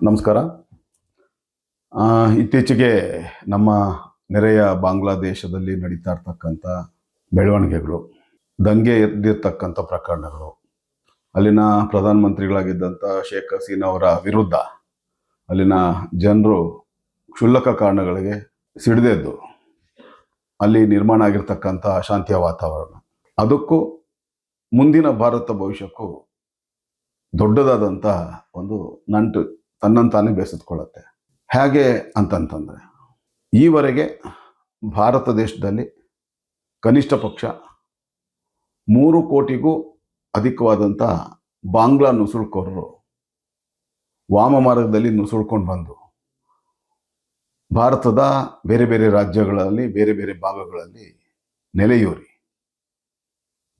ನಮಸ್ಕಾರ. ಇತ್ತೀಚೆಗೆ ನಮ್ಮ ನೆರೆಯ ಬಾಂಗ್ಲಾದೇಶದಲ್ಲಿ ನಡೀತಾ ಇರ್ತಕ್ಕಂಥ ಬೆಳವಣಿಗೆಗಳು, ದಂಗೆ ಎದ್ದಿರ್ತಕ್ಕಂಥ ಪ್ರಕರಣಗಳು, ಅಲ್ಲಿನ ಪ್ರಧಾನಮಂತ್ರಿಗಳಾಗಿದ್ದಂಥ ಶೇಖ್ ಹಸೀನಾ ಅವರ ವಿರುದ್ಧ ಅಲ್ಲಿನ ಜನರು ಕ್ಷುಲ್ಲಕ ಕಾರಣಗಳಿಗೆ ಸಿಡಿದೆದ್ದು ಅಲ್ಲಿ ನಿರ್ಮಾಣ ಆಗಿರ್ತಕ್ಕಂಥ ಅಶಾಂತಿಯ ವಾತಾವರಣ. ಅದಕ್ಕೂ ಮುಂದಿನ ಭಾರತ ಭವಿಷ್ಯಕ್ಕೂ ದೊಡ್ಡದಾದಂಥ ಒಂದು ನಂಟು ತನ್ನಂತಾನೇ ಬೇಸತ್ಕೊಳ್ಳುತ್ತೆ. ಹೇಗೆ ಅಂತಂತಂದರೆ, ಈವರೆಗೆ ಭಾರತ ದೇಶದಲ್ಲಿ ಕನಿಷ್ಠ ಪಕ್ಷ ಮೂರು ಕೋಟಿಗೂ ಅಧಿಕವಾದಂಥ ಬಾಂಗ್ಲಾ ನುಸುಳ್ಕೋರರು ವಾಮ ಮಾರ್ಗದಲ್ಲಿ ನುಸುಳ್ಕೊಂಡು ಬಂದು, ಭಾರತದ ಬೇರೆ ಬೇರೆ ರಾಜ್ಯಗಳಲ್ಲಿ, ಬೇರೆ ಬೇರೆ ಭಾಗಗಳಲ್ಲಿ ನೆಲೆಯೂರಿ.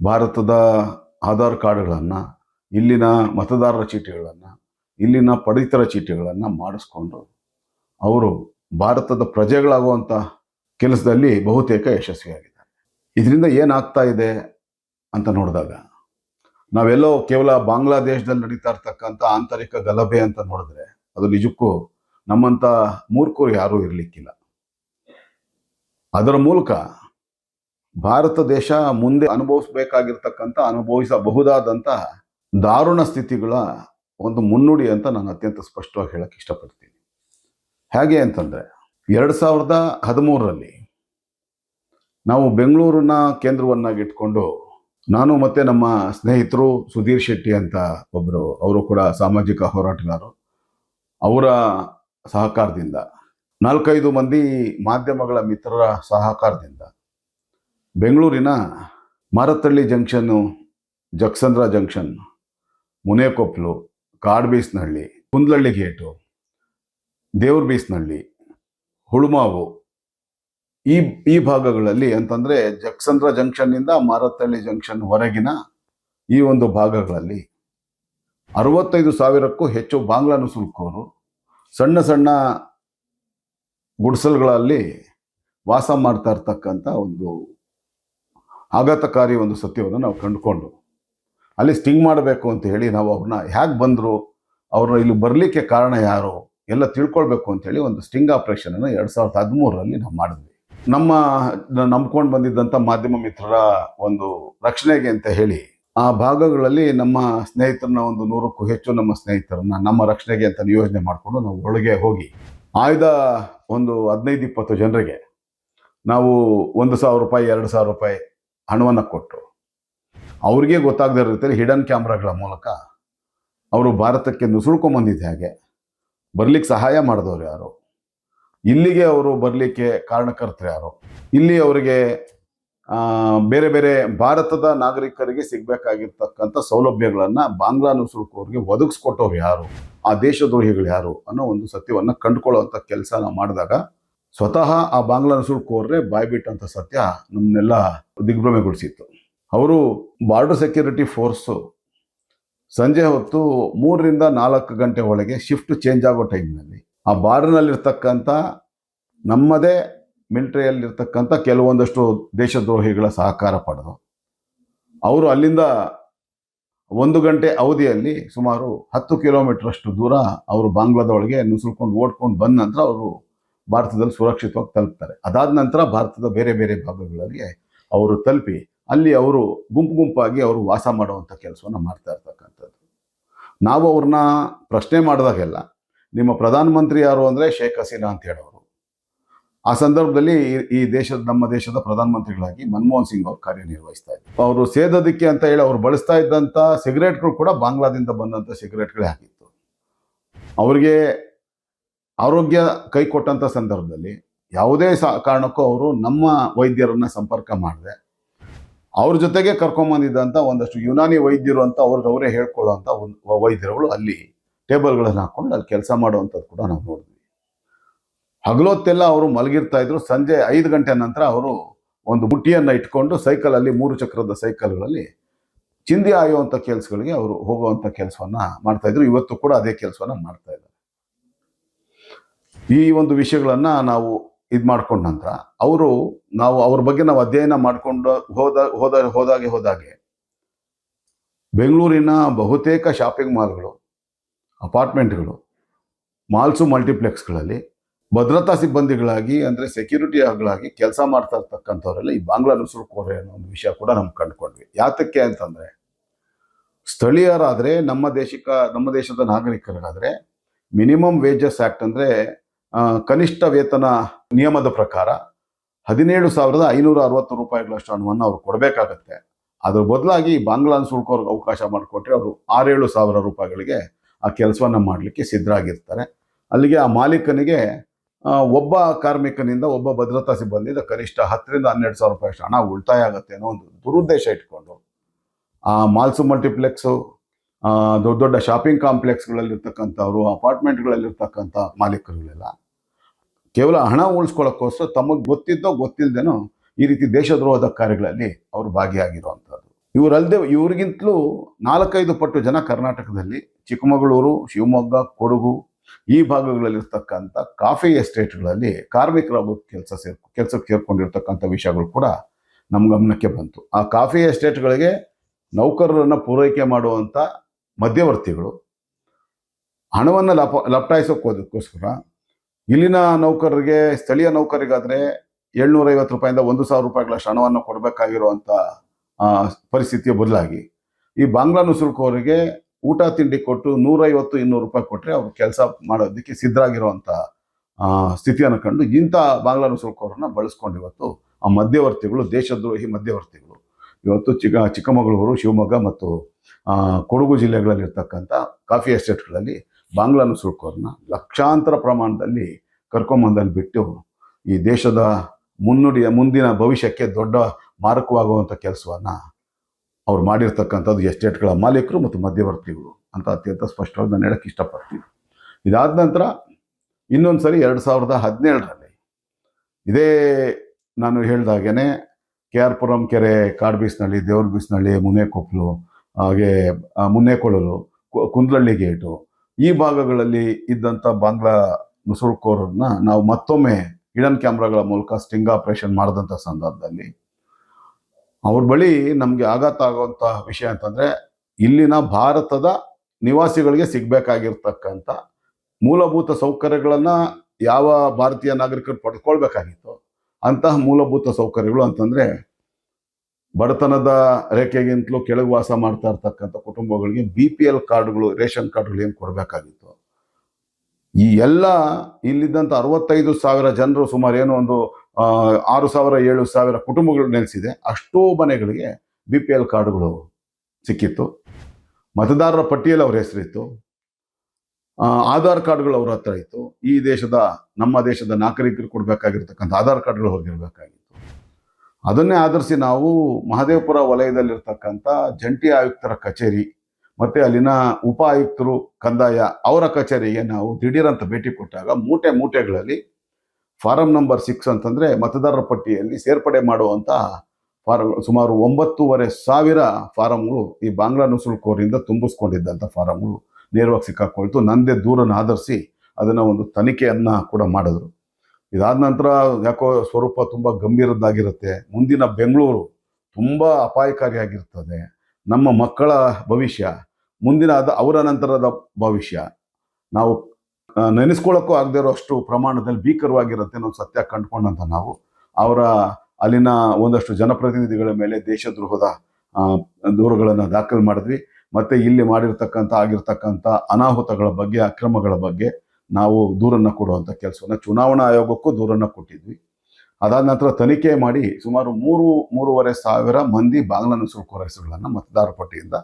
ಭಾರತದ ಆಧಾರ್ ಕಾರ್ಡ್ಗಳನ್ನು, ಇಲ್ಲಿನ ಮತದಾರರ ಚೀಟಿಗಳನ್ನು ಇಲ್ಲಿನ ಪಡಿತರ ಚೀಟಿಗಳನ್ನು ಮಾಡಿಸ್ಕೊಂಡು ಅವರು ಭಾರತದ ಪ್ರಜೆಗಳಾಗುವಂಥ ಕೆಲಸದಲ್ಲಿ ಬಹುತೇಕ ಯಶಸ್ವಿಯಾಗಿದ್ದಾರೆ. ಇದರಿಂದ ಏನಾಗ್ತಾ ಇದೆ ಅಂತ ನೋಡಿದಾಗ, ನಾವೆಲ್ಲೋ ಕೇವಲ ಬಾಂಗ್ಲಾದೇಶದಲ್ಲಿ ನಡೀತಾ ಇರ್ತಕ್ಕಂಥ ಆಂತರಿಕ ಗಲಭೆ ಅಂತ ನೋಡಿದ್ರೆ ಅದು ನಿಜಕ್ಕೂ ನಮ್ಮಂಥ ಮೂರ್ಖರು ಯಾರೂ ಇರಲಿಕ್ಕಿಲ್ಲ. ಅದರ ಮೂಲಕ ಭಾರತ ದೇಶ ಮುಂದೆ ಅನುಭವಿಸಬೇಕಾಗಿರ್ತಕ್ಕಂಥ, ಅನುಭವಿಸಬಹುದಾದಂತಹ ದಾರುಣ ಸ್ಥಿತಿಗಳ ಒಂದು ಮುನ್ನುಡಿ ಅಂತ ನಾನು ಅತ್ಯಂತ ಸ್ಪಷ್ಟವಾಗಿ ಹೇಳಕ್ಕೆ ಇಷ್ಟಪಡ್ತೀನಿ. ಹೇಗೆ ಅಂತಂದರೆ, ಎರಡು ಸಾವಿರದ ಹದಿಮೂರರಲ್ಲಿ ನಾವು ಬೆಂಗಳೂರನ್ನ ಕೇಂದ್ರವನ್ನಾಗಿಟ್ಕೊಂಡು ನಾನು ಮತ್ತು ನಮ್ಮ ಸ್ನೇಹಿತರು ಸುಧೀರ್ ಶೆಟ್ಟಿ ಅಂತ ಒಬ್ಬರು ಅವರು ಕೂಡ ಸಾಮಾಜಿಕ ಹೋರಾಟಗಾರರು. ಅವರ ಸಹಕಾರದಿಂದ, ನಾಲ್ಕೈದು ಮಂದಿ ಮಾಧ್ಯಮಗಳ ಮಿತ್ರರ ಸಹಕಾರದಿಂದ ಬೆಂಗಳೂರಿನ ಮಾರತ್ತಳ್ಳಿ ಜಂಕ್ಷನ್ನು, ಜಕ್ಸಂದ್ರ ಜಂಕ್ಷನ್, ಮುನೇಕೊಪ್ಲು ಕಾಡ್ಬೀಸ್ನಹಳ್ಳಿ ಕುಂದ್ಲಹಳ್ಳಿ ಗೇಟು, ದೇವ್ರ ಬೀಸ್ನಹಳ್ಳಿ, ಹುಳುಮಾವು ಈ ಈ ಭಾಗಗಳಲ್ಲಿ ಅಂತಂದರೆ ಜಕ್ಸಂದ್ರ ಜಂಕ್ಷನ್ನಿಂದ ಮಾರತ್ತಳ್ಳಿ ಜಂಕ್ಷನ್ ಹೊರಗಿನ ಈ ಒಂದು ಭಾಗಗಳಲ್ಲಿ ಅರವತ್ತೈದು ಸಾವಿರಕ್ಕೂ ಹೆಚ್ಚು ಬಾಂಗ್ಲಾ ನುಸುಲ್ಕೋರು ಸಣ್ಣ ಸಣ್ಣ ಗುಡಿಸಲುಗಳಲ್ಲಿ ವಾಸ ಮಾಡ್ತಾ ಇರ್ತಕ್ಕಂಥ ಒಂದು ಆಘಾತಕಾರಿ ಒಂದು ಸತ್ಯವನ್ನು ನಾವು ಕಂಡುಕೊಂಡು ಅಲ್ಲಿ ಸ್ಟಿಂಗ್ ಮಾಡಬೇಕು ಅಂತ ಹೇಳಿ ನಾವು ಅವ್ರನ್ನ ಹೇಗೆ ಬಂದರು, ಅವ್ರನ್ನ ಇಲ್ಲಿ ಬರಲಿಕ್ಕೆ ಕಾರಣ ಯಾರು ಎಲ್ಲ ತಿಳ್ಕೊಳ್ಬೇಕು ಅಂತೇಳಿ ಒಂದು ಸ್ಟಿಂಗ್ ಆಪ್ರೇಷನನ್ನು ಎರಡು ಸಾವಿರದ ಹದಿಮೂರರಲ್ಲಿ ನಾವು ಮಾಡಿದ್ವಿ. ನಮ್ಮ ನಂಬ್ಕೊಂಡು ಬಂದಿದ್ದಂಥ ಮಾಧ್ಯಮ ಮಿತ್ರರ ಒಂದು ರಕ್ಷಣೆಗೆ ಅಂತ ಹೇಳಿ, ಆ ಭಾಗಗಳಲ್ಲಿ ನಮ್ಮ ಸ್ನೇಹಿತರನ್ನ ಒಂದು ನೂರಕ್ಕೂ ಹೆಚ್ಚು ನಮ್ಮ ಸ್ನೇಹಿತರನ್ನ ನಮ್ಮ ರಕ್ಷಣೆಗೆ ಅಂತ ನಿಯೋಜನೆ ಮಾಡಿಕೊಂಡು ನಾವು ಒಳಗೆ ಹೋಗಿ, ಆಯ್ದ ಒಂದು ಹದಿನೈದು, ಇಪ್ಪತ್ತು ಜನರಿಗೆ ನಾವು ಒಂದು ಸಾವಿರ ರೂಪಾಯಿ, ಎರಡು ಸಾವಿರ ರೂಪಾಯಿ ಹಣವನ್ನು ಕೊಟ್ಟು ಅವ್ರಿಗೆ ಗೊತ್ತಾಗದೇ ರೀತಿಯಲ್ಲಿ ಹಿಡನ್ ಕ್ಯಾಮ್ರಾಗಳ ಮೂಲಕ ಅವರು ಭಾರತಕ್ಕೆ ನುಸುಳ್ಕೊಂಬಂದಿದ್ದೆ ಹಾಗೆ. ಬರ್ಲಿಕ್ಕೆ ಸಹಾಯ ಮಾಡಿದವರು ಯಾರು? ಇಲ್ಲಿಗೆ ಅವರು ಬರಲಿಕ್ಕೆ ಕಾರಣಕರ್ತರು ಯಾರು? ಇಲ್ಲಿ ಅವರಿಗೆ ಬೇರೆ ಬೇರೆ ಭಾರತದ ನಾಗರಿಕರಿಗೆ ಸಿಗಬೇಕಾಗಿರ್ತಕ್ಕಂಥ ಸೌಲಭ್ಯಗಳನ್ನು ಬಾಂಗ್ಲಾ ನುಸುಳ್ಕೋರಿಗೆ ಒದಗಿಸ್ಕೊಟ್ಟವ್ರು ಯಾರು? ಆ ದೇಶದ್ರೋಹಿಗಳು ಯಾರು? ಅನ್ನೋ ಒಂದು ಸತ್ಯವನ್ನು ಕಂಡುಕೊಳ್ಳುವಂಥ ಕೆಲಸ ಮಾಡಿದಾಗ ಸ್ವತಃ ಆ ಬಾಂಗ್ಲಾ ನುಸುಳ್ಕೋರ್ರೆ ಬಾಯ್ಬಿಟ್ಟಂಥ ಸತ್ಯ ನಮ್ಮನ್ನೆಲ್ಲ ದಿಗ್ಭ್ರಮೆಗೊಳಿಸಿತ್ತು. ಅವರು ಬಾರ್ಡರ್ ಸೆಕ್ಯೂರಿಟಿ ಫೋರ್ಸು ಸಂಜೆ ಹೊತ್ತು ಮೂರರಿಂದ ನಾಲ್ಕು ಗಂಟೆ ಒಳಗೆ ಶಿಫ್ಟ್ ಚೇಂಜ್ ಆಗೋ ಟೈಮ್ನಲ್ಲಿ ಆ ಬಾರ್ಡರ್ನಲ್ಲಿರ್ತಕ್ಕಂಥ ನಮ್ಮದೇ ಮಿಲಿಟರಿಯಲ್ಲಿರ್ತಕ್ಕಂಥ ಕೆಲವೊಂದಷ್ಟು ದೇಶದ್ರೋಹಿಗಳ ಸಹಕಾರ ಪಡೆದು ಅವರು ಅಲ್ಲಿಂದ ಒಂದು ಗಂಟೆ ಅವಧಿಯಲ್ಲಿ ಸುಮಾರು ಹತ್ತು ಕಿಲೋಮೀಟ್ರಷ್ಟು ದೂರ ಅವರು ಬಾಂಗ್ಲಾದೊಳಗೆ ನುಸುಳ್ಕೊಂಡು ಓಡ್ಕೊಂಡು ಬಂದ ನಂತರ ಅವರು ಭಾರತದಲ್ಲಿ ಸುರಕ್ಷಿತವಾಗಿ ತಲುಪ್ತಾರೆ. ಅದಾದ ನಂತರ ಭಾರತದ ಬೇರೆ ಬೇರೆ ಭಾಗಗಳಲ್ಲಿ ಅವರು ತಲುಪಿ ಅಲ್ಲಿ ಅವರು ಗುಂಪು ಗುಂಪಾಗಿ ಅವರು ವಾಸ ಮಾಡುವಂಥ ಕೆಲಸವನ್ನು ಮಾಡ್ತಾ ಇರ್ತಕ್ಕಂಥದ್ದು. ನಾವು ಅವ್ರನ್ನ ಪ್ರಶ್ನೆ ಮಾಡಿದಾಗೆಲ್ಲ ನಿಮ್ಮ ಪ್ರಧಾನಮಂತ್ರಿ ಯಾರು ಅಂದರೆ ಶೇಖ್ ಹಸೀನಾ ಅಂತ ಹೇಳೋರು. ಆ ಸಂದರ್ಭದಲ್ಲಿ ಈ- ದೇಶದ, ನಮ್ಮ ದೇಶದ ಪ್ರಧಾನಮಂತ್ರಿಗಳಾಗಿ ಮನಮೋಹನ್ ಸಿಂಗ್ ಅವರು ಕಾರ್ಯನಿರ್ವಹಿಸ್ತಾ ಇದ್ರು. ಅವರು ಸೇದೋದಕ್ಕೆ ಅಂತ ಹೇಳಿ ಅವರು ಬಳಸ್ತಾ ಇದ್ದಂಥ ಸಿಗರೇಟ್ಗಳು ಕೂಡ ಬಾಂಗ್ಲಾದಿಂದ ಬಂದಂಥ ಸಿಗರೇಟ್ಗಳೇ ಆಗಿತ್ತು. ಅವರಿಗೆ ಆರೋಗ್ಯ ಕೈ ಕೊಟ್ಟಂಥ ಸಂದರ್ಭದಲ್ಲಿ ಯಾವುದೇ ಸಾ, ಕಾರಣಕ್ಕೂ ಅವರು ನಮ್ಮ ವೈದ್ಯರನ್ನು ಸಂಪರ್ಕ ಮಾಡಿದೆ ಅವ್ರ ಜೊತೆಗೆ ಕರ್ಕೊಂಬಂದಿದ್ದಂಥ ಒಂದಷ್ಟು ಯುನಾನಿ ವೈದ್ಯರು ಅಂತ ಅವ್ರಿಗೆ ಅವರೇ ಹೇಳ್ಕೊಳ್ಳೋಂಥ ಒಂದು ವೈದ್ಯರುಗಳು ಅಲ್ಲಿ ಟೇಬಲ್ಗಳನ್ನು ಹಾಕ್ಕೊಂಡು ಅಲ್ಲಿ ಕೆಲಸ ಮಾಡುವಂಥದ್ದು ಕೂಡ ನಾವು ನೋಡಿದ್ವಿ. ಹಗಲೊತ್ತೆಲ್ಲ ಅವರು ಮಲಗಿರ್ತಾ ಇದ್ರು. ಸಂಜೆ ಐದು ಗಂಟೆ ನಂತರ ಅವರು ಒಂದು ಬುಟ್ಟಿಯನ್ನು ಇಟ್ಕೊಂಡು ಸೈಕಲಲ್ಲಿ ಮೂರು ಚಕ್ರದ ಸೈಕಲ್ಗಳಲ್ಲಿ ಚಿಂದಿ ಆಯುವಂಥ ಕೆಲಸಗಳಿಗೆ ಅವರು ಹೋಗುವಂಥ ಕೆಲಸವನ್ನ ಮಾಡ್ತಾ ಇದ್ರು. ಇವತ್ತು ಕೂಡ ಅದೇ ಕೆಲಸವನ್ನ ಮಾಡ್ತಾ ಇದ್ದಾರೆ. ಈ ಒಂದು ವಿಷಯಗಳನ್ನು ನಾವು ಇದು ಮಾಡ್ಕೊಂಡ ನಂತರ ಅವರು ನಾವು ಅವ್ರ ಬಗ್ಗೆ ನಾವು ಅಧ್ಯಯನ ಮಾಡಿಕೊಂಡು ಹೋದ ಹೋದ, ಹೋದಾಗೆ ಹೋದಾಗೆ ಬೆಂಗಳೂರಿನ ಬಹುತೇಕ ಶಾಪಿಂಗ್ ಮಾಲ್ಗಳು ಅಪಾರ್ಟ್ಮೆಂಟ್ಗಳು ಮಾಲ್ಸು ಮಲ್ಟಿಪ್ಲೆಕ್ಸ್ಗಳಲ್ಲಿ ಭದ್ರತಾ ಸಿಬ್ಬಂದಿಗಳಾಗಿ ಅಂದರೆ ಸೆಕ್ಯೂರಿಟಿಗಳಾಗಿ ಕೆಲಸ ಮಾಡ್ತಾ ಇರ್ತಕ್ಕಂಥವರೆಲ್ಲ ಈ ಬಾಂಗ್ಲಾ ನುಸುಳುಕೋರೆ ಅನ್ನೋ ಒಂದು ವಿಷಯ ಕೂಡ ನಮ್ಗೆ ಕಂಡುಕೊಂಡ್ವಿ. ಯಾತಕ್ಕೆ ಅಂತಂದರೆ ಸ್ಥಳೀಯರಾದರೆ ನಮ್ಮ ದೇಶಕ್ಕೆ ನಮ್ಮ ದೇಶದ ನಾಗರಿಕರಿಗಾದರೆ ಮಿನಿಮಮ್ ವೇಜಸ್ ಆ್ಯಕ್ಟ್ ಅಂದರೆ ಕನಿಷ್ಠ ವೇತನ ನಿಯಮದ ಪ್ರಕಾರ ಹದಿನೇಳು ಸಾವಿರದ ಐನೂರ ಅರವತ್ತು ರೂಪಾಯಿಗಳಷ್ಟು ಹಣವನ್ನು ಅವ್ರು ಕೊಡಬೇಕಾಗತ್ತೆ. ಅದ್ರ ಬದಲಾಗಿ ಬಾಂಗ್ಲಾನ್ ಸುಳ್ಕೋರ್ಗೆ ಅವಕಾಶ ಮಾಡಿಕೊಟ್ರೆ ಅವರು ಆರೇಳು ಸಾವಿರ ರೂಪಾಯಿಗಳಿಗೆ ಆ ಕೆಲಸವನ್ನು ಮಾಡಲಿಕ್ಕೆ ಸಿದ್ಧರಾಗಿರ್ತಾರೆ. ಅಲ್ಲಿಗೆ ಆ ಮಾಲೀಕನಿಗೆ ಒಬ್ಬ ಕಾರ್ಮಿಕನಿಂದ ಒಬ್ಬ ಭದ್ರತಾ ಸಿಬ್ಬಂದಿಯಿಂದ ಕನಿಷ್ಠ ಹತ್ತರಿಂದ ಹನ್ನೆರಡು ಸಾವಿರ ರೂಪಾಯಿ ಹಣ ಉಳಿತಾಯ ಆಗುತ್ತೆ ಅನ್ನೋ ಒಂದು ದುರುದ್ದೇಶ ಇಟ್ಕೊಂಡು, ಆ ಮಾಲ್ಸು ಮಲ್ಟಿಪ್ಲೆಕ್ಸು ದೊಡ್ಡ ದೊಡ್ಡ ಶಾಪಿಂಗ್ ಕಾಂಪ್ಲೆಕ್ಸ್ಗಳಲ್ಲಿರ್ತಕ್ಕಂಥವ್ರು, ಅಪಾರ್ಟ್ಮೆಂಟ್ಗಳಲ್ಲಿರ್ತಕ್ಕಂಥ ಮಾಲೀಕರುಗಳೆಲ್ಲ ಕೇವಲ ಹಣ ಉಳಿಸ್ಕೊಳ್ಳೋಕ್ಕೋಸ್ಕರ ತಮಗೆ ಗೊತ್ತಿದ್ದೋ ಗೊತ್ತಿಲ್ಲದೇನೋ ಈ ರೀತಿ ದೇಶದ್ರೋಹದ ಕಾರ್ಯಗಳಲ್ಲಿ ಅವರು ಭಾಗಿಯಾಗಿರುವಂಥದ್ದು. ಇವರಲ್ಲದೆ ಇವ್ರಿಗಿಂತಲೂ ನಾಲ್ಕೈದು ಪಟ್ಟು ಜನ ಕರ್ನಾಟಕದಲ್ಲಿ ಚಿಕ್ಕಮಗಳೂರು, ಶಿವಮೊಗ್ಗ, ಕೊಡಗು ಈ ಭಾಗಗಳಲ್ಲಿರ್ತಕ್ಕಂಥ ಕಾಫಿ ಎಸ್ಟೇಟ್ಗಳಲ್ಲಿ ಕಾರ್ಮಿಕರಾಗಿ ಕೆಲಸ ಸೇರ್, ಕೆಲಸಕ್ಕೆ ಸೇರ್ಕೊಂಡಿರ್ತಕ್ಕಂಥ ವಿಷಯಗಳು ಕೂಡ ನಮ್ಮ ಗಮನಕ್ಕೆ ಬಂತು. ಆ ಕಾಫಿ ಎಸ್ಟೇಟ್ಗಳಿಗೆ ನೌಕರರನ್ನು ಪೂರೈಕೆ ಮಾಡುವಂಥ ಮಧ್ಯವರ್ತಿಗಳು ಹಣವನ್ನು ಲಪ, ಲಪಟಾಯಿಸೋಕ್ಕೋದಕ್ಕೋಸ್ಕರ ಇಲ್ಲಿನ ನೌಕರರಿಗೆ, ಸ್ಥಳೀಯ ನೌಕರಿಗಾದರೆ ಏಳ್ನೂರೈವತ್ತು ರೂಪಾಯಿಂದ ಒಂದು ಸಾವಿರ ರೂಪಾಯಿಗಳಷ್ಟು ಹಣವನ್ನು ಕೊಡಬೇಕಾಗಿರುವಂಥ ಪರಿಸ್ಥಿತಿಯ ಬದಲಾಗಿ. ಈ ಬಾಂಗ್ಲಾ ನುಸುಳುಕೋರಿಗೆ ಊಟ ತಿಂಡಿ ಕೊಟ್ಟು ನೂರೈವತ್ತು, ಇನ್ನೂರು ರೂಪಾಯಿ ಕೊಟ್ಟರೆ ಅವ್ರು ಕೆಲಸ ಮಾಡೋದಕ್ಕೆ ಸಿದ್ಧರಾಗಿರುವಂಥ ಸ್ಥಿತಿಯನ್ನು ಕಂಡು ಇಂಥ ಬಾಂಗ್ಲಾ ನುಸುಳುಕೋರನ್ನ ಬಳಸ್ಕೊಂಡು ಇವತ್ತು ಆ ಮಧ್ಯವರ್ತಿಗಳು, ದೇಶದ್ರೋಹಿ ಮಧ್ಯವರ್ತಿಗಳು. ಇವತ್ತು ಚಿಕ್ಕ ಚಿಕ್ಕಮಗಳೂರು, ಶಿವಮೊಗ್ಗ ಮತ್ತು ಕೊಡಗು ಜಿಲ್ಲೆಗಳಲ್ಲಿರ್ತಕ್ಕಂಥ ಕಾಫಿ ಎಸ್ಟೇಟ್ಗಳಲ್ಲಿ ಬಾಂಗ್ಲಾ ನುಸುಳುಕೋರನ್ನ ಲಕ್ಷಾಂತರ ಪ್ರಮಾಣದಲ್ಲಿ ಕರ್ಕೊಂಬಂದಲ್ಲಿ ಬಿಟ್ಟು ಈ ದೇಶದ ಮುನ್ನುಡಿಯ ಮುಂದಿನ ಭವಿಷ್ಯಕ್ಕೆ ದೊಡ್ಡ ಮಾರಕವಾಗುವಂಥ ಕೆಲಸವನ್ನು ಅವ್ರು ಮಾಡಿರ್ತಕ್ಕಂಥದ್ದು ಎಸ್ಟೇಟ್ಗಳ ಮಾಲೀಕರು ಮತ್ತು ಮಧ್ಯವರ್ತಿಗಳು ಅಂತ ಅತ್ಯಂತ ಸ್ಪಷ್ಟವಾಗಿ ನಾನು ಹೇಳಕ್ಕೆ ಇಷ್ಟಪಡ್ತೀನಿ. ಇದಾದ ನಂತರ ಇನ್ನೊಂದು ಸರಿ ಎರಡು ಸಾವಿರದ ಹದಿನೇಳರಲ್ಲಿ ಇದೇ ನಾನು ಹೇಳ್ದಾಗೇ ಕೆ ಆರ್ ಪುರಂ ಕೆರೆ ಕಾಡ್ಬೀಸ್ನಳ್ಳಿ ದೇವ್ರ ಬೀಸ್ನಳ್ಳಿ ಮುನೇಕೊಪ್ಲು, ಹಾಗೆ ಮುನ್ನೇಕೊಳಲು ಕುಂದ್ಲಳ್ಳಿ ಗೇಟು ಈ ಭಾಗಗಳಲ್ಲಿ ಇದ್ದಂಥ ಬಾಂಗ್ಲಾ ನುಸುಳ್ಕೋರನ್ನ ನಾವು ಮತ್ತೊಮ್ಮೆ ಹಿಡನ್ ಕ್ಯಾಮ್ರಾಗಳ ಮೂಲಕ ಸ್ಟಿಂಗ್ ಆಪರೇಷನ್ ಮಾಡಿದಂಥ ಸಂದರ್ಭದಲ್ಲಿ ಅವ್ರ ಬಳಿ ನಮಗೆ ಆಘಾತ ಆಗುವಂಥ ವಿಷಯ ಅಂತಂದರೆ ಇಲ್ಲಿನ ಭಾರತದ ನಿವಾಸಿಗಳಿಗೆ ಸಿಗಬೇಕಾಗಿರ್ತಕ್ಕಂಥ ಮೂಲಭೂತ ಸೌಕರ್ಯಗಳನ್ನು ಯಾವ ಭಾರತೀಯ ನಾಗರಿಕರು ಪಡ್ಕೊಳ್ಬೇಕಾಗಿತ್ತು ಅಂತಹ ಮೂಲಭೂತ ಸೌಕರ್ಯಗಳು ಅಂತಂದರೆ ಬಡತನದ ರೇಖೆಗಿಂತಲೂ ಕೆಳಗೆ ವಾಸ ಮಾಡ್ತಾ ಇರ್ತಕ್ಕಂಥ ಕುಟುಂಬಗಳಿಗೆ ಬಿ ಪಿ ಎಲ್ ಕಾರ್ಡ್ಗಳು ರೇಷನ್ ಕಾರ್ಡ್ಗಳು ಏನು ಕೊಡಬೇಕಾಗಿತ್ತು? ಈ ಎಲ್ಲ ಇಲ್ಲಿದ್ದಂಥ ಅರವತ್ತೈದು ಸಾವಿರ ಜನರು ಸುಮಾರು ಏನೋ ಒಂದು ಆರು ಸಾವಿರ, ಏಳು ಸಾವಿರ ಕುಟುಂಬಗಳು ನೆಲೆಸಿದೆ. ಅಷ್ಟೋ ಮನೆಗಳಿಗೆ ಬಿ ಪಿ ಎಲ್ ಕಾರ್ಡ್ಗಳು ಸಿಕ್ಕಿತ್ತು. ಮತದಾರರ ಪಟ್ಟಿಯಲ್ಲಿ ಅವ್ರ ಹೆಸರಿತ್ತು. ಆಧಾರ್ ಕಾರ್ಡ್ಗಳು ಅವ್ರ ಹತ್ರ ಇತ್ತು. ಈ ದೇಶದ, ನಮ್ಮ ದೇಶದ ನಾಗರಿಕರು ಕೊಡಬೇಕಾಗಿರ್ತಕ್ಕಂಥ ಆಧಾರ್ ಕಾರ್ಡ್ಗಳು ಹೋಗಿರಬೇಕಾಗಿತ್ತು ಅದನ್ನೇ ಆಧರಿಸಿ ನಾವು ಮಹದೇವಪುರ ವಲಯದಲ್ಲಿರ್ತಕ್ಕಂಥ ಜಂಟಿ ಆಯುಕ್ತರ ಕಚೇರಿ ಮತ್ತೆ ಅಲ್ಲಿನ ಉಪ ಆಯುಕ್ತರು ಕಂದಾಯ ಅವರ ಕಚೇರಿಗೆ ನಾವು ದಿಢೀರಂತ ಭೇಟಿ ಕೊಟ್ಟಾಗ ಮೂಟೆ ಮೂಟೆಗಳಲ್ಲಿ ಫಾರಂ ನಂಬರ್ ಸಿಕ್ಸ್ ಅಂತಂದ್ರೆ ಮತದಾರರ ಪಟ್ಟಿಯಲ್ಲಿ ಸೇರ್ಪಡೆ ಮಾಡುವಂಥ ಫಾರಂ, ಸುಮಾರು ಒಂಬತ್ತೂವರೆ ಸಾವಿರ ಫಾರಂಗಳು ಈ ಬಾಂಗ್ಲಾ ನುಸುಳುಕೋರಿಂದ ತುಂಬಿಸ್ಕೊಂಡಿದ್ದಂಥ ಫಾರಂಗಳು ನೇರವಾಗಿ ಸಿಕ್ಕಾಕೊಳ್ತು. ನಂದೇ ದೂರನ್ನು ಆಧರಿಸಿ ಅದನ್ನು ಒಂದು ತನಿಖೆಯನ್ನು ಕೂಡ ಮಾಡಿದ್ರು. ಇದಾದ ನಂತರ ಯಾಕೋ ಸ್ವರೂಪ ತುಂಬ ಗಂಭೀರದ್ದಾಗಿರುತ್ತೆ. ಮುಂದಿನ ಬೆಂಗಳೂರು ತುಂಬ ಅಪಾಯಕಾರಿಯಾಗಿರ್ತದೆ. ನಮ್ಮ ಮಕ್ಕಳ ಭವಿಷ್ಯ ಮುಂದಿನ ಅದ ಅವರ ನಂತರದ ಭವಿಷ್ಯ. ನಾವು ನೆನೆಸ್ಕೊಳ್ಳೋಕ್ಕೂ ಆಗದೆ ಇರೋ ಅಷ್ಟು ಪ್ರಮಾಣದಲ್ಲಿ ಭೀಕರವಾಗಿರುತ್ತೆ ಅನ್ನೋ ಸತ್ಯ ಕಂಡುಕೊಂಡಂತ ನಾವು, ಅವರ ಅಲ್ಲಿನ ಒಂದಷ್ಟು ಜನಪ್ರತಿನಿಧಿಗಳ ಮೇಲೆ ದೇಶದ್ರೋಹದ ದೂರುಗಳನ್ನು ದಾಖಲು ಮಾಡಿದ್ವಿ. ಮತ್ತು ಇಲ್ಲಿ ಮಾಡಿರ್ತಕ್ಕಂಥ, ಆಗಿರ್ತಕ್ಕಂಥ ಅನಾಹುತಗಳ ಬಗ್ಗೆ, ಅಕ್ರಮಗಳ ಬಗ್ಗೆ ನಾವು ದೂರನ್ನು ಕೊಡುವಂಥ ಕೆಲಸವನ್ನು ಚುನಾವಣಾ ಆಯೋಗಕ್ಕೂ ದೂರನ್ನು ಕೊಟ್ಟಿದ್ವಿ. ಅದಾದ ನಂತರ ತನಿಖೆ ಮಾಡಿ ಸುಮಾರು ಮೂರು, ಮೂರುವರೆ ಸಾವಿರ ಮಂದಿ ಬಾಂಗ್ಲಾ ನುಸುಳುಕೋರ ಹೆಸರುಗಳನ್ನು ಮತದಾರ ಪಟ್ಟಿಯಿಂದ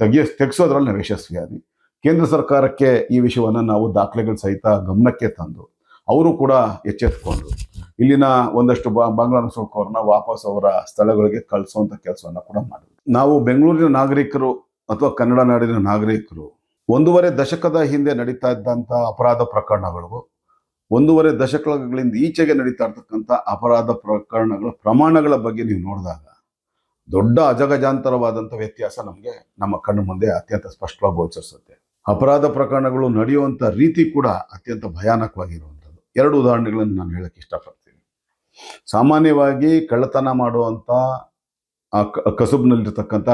ತೆಗಿಯ, ತೆಗೆಸೋದ್ರಲ್ಲಿ ನಾವು ಯಶಸ್ವಿಯಾದ್ವಿ. ಕೇಂದ್ರ ಸರ್ಕಾರಕ್ಕೆ ಈ ವಿಷಯವನ್ನು ನಾವು ದಾಖಲೆಗಳ ಸಹಿತ ಗಮನಕ್ಕೆ ತಂದು ಅವರು ಕೂಡ ಎಚ್ಚೆತ್ಕೊಂಡು ಇಲ್ಲಿನ ಒಂದಷ್ಟು ಬಾ ಬಾಂಗ್ಲಾ ನುಸುಳುಕೋರನ್ನ ವಾಪಸ್ ಅವರ ಸ್ಥಳಗಳಿಗೆ ಕಳಿಸುವಂಥ ಕೆಲಸವನ್ನು ಕೂಡ ಮಾಡಿದ್ವಿ ನಾವು ಬೆಂಗಳೂರಿನ ನಾಗರಿಕರು ಅಥವಾ ಕನ್ನಡ ನಾಡಿನ ನಾಗರಿಕರು ಒಂದೂವರೆ ದಶಕದ ಹಿಂದೆ ನಡೀತಾ ಇದ್ದಂಥ ಅಪರಾಧ ಪ್ರಕರಣಗಳಿಗೂ ಒಂದೂವರೆ ದಶಕಗಳಿಂದ ಈಚೆಗೆ ನಡೀತಾ ಇರ್ತಕ್ಕಂಥ ಅಪರಾಧ ಪ್ರಕರಣಗಳ ಪ್ರಮಾಣಗಳ ಬಗ್ಗೆ ನೀವು ನೋಡಿದಾಗ ದೊಡ್ಡ ಅಜಗಜಾಂತರವಾದಂಥ ವ್ಯತ್ಯಾಸ ನಮಗೆ ನಮ್ಮ ಕಣ್ಣು ಮುಂದೆ ಅತ್ಯಂತ ಸ್ಪಷ್ಟವಾಗಿ ಗೋಚರಿಸುತ್ತೆ. ಅಪರಾಧ ಪ್ರಕರಣಗಳು ನಡೆಯುವಂಥ ರೀತಿ ಕೂಡ ಅತ್ಯಂತ ಭಯಾನಕವಾಗಿರುವಂಥದ್ದು. ಎರಡು ಉದಾಹರಣೆಗಳನ್ನು ನಾನು ಹೇಳಕ್ಕೆ ಇಷ್ಟಪಡ್ತೀನಿ. ಸಾಮಾನ್ಯವಾಗಿ ಕಳ್ಳತನ ಮಾಡುವಂಥ ಕಸುಬಿನಲ್ಲಿರ್ತಕ್ಕಂಥ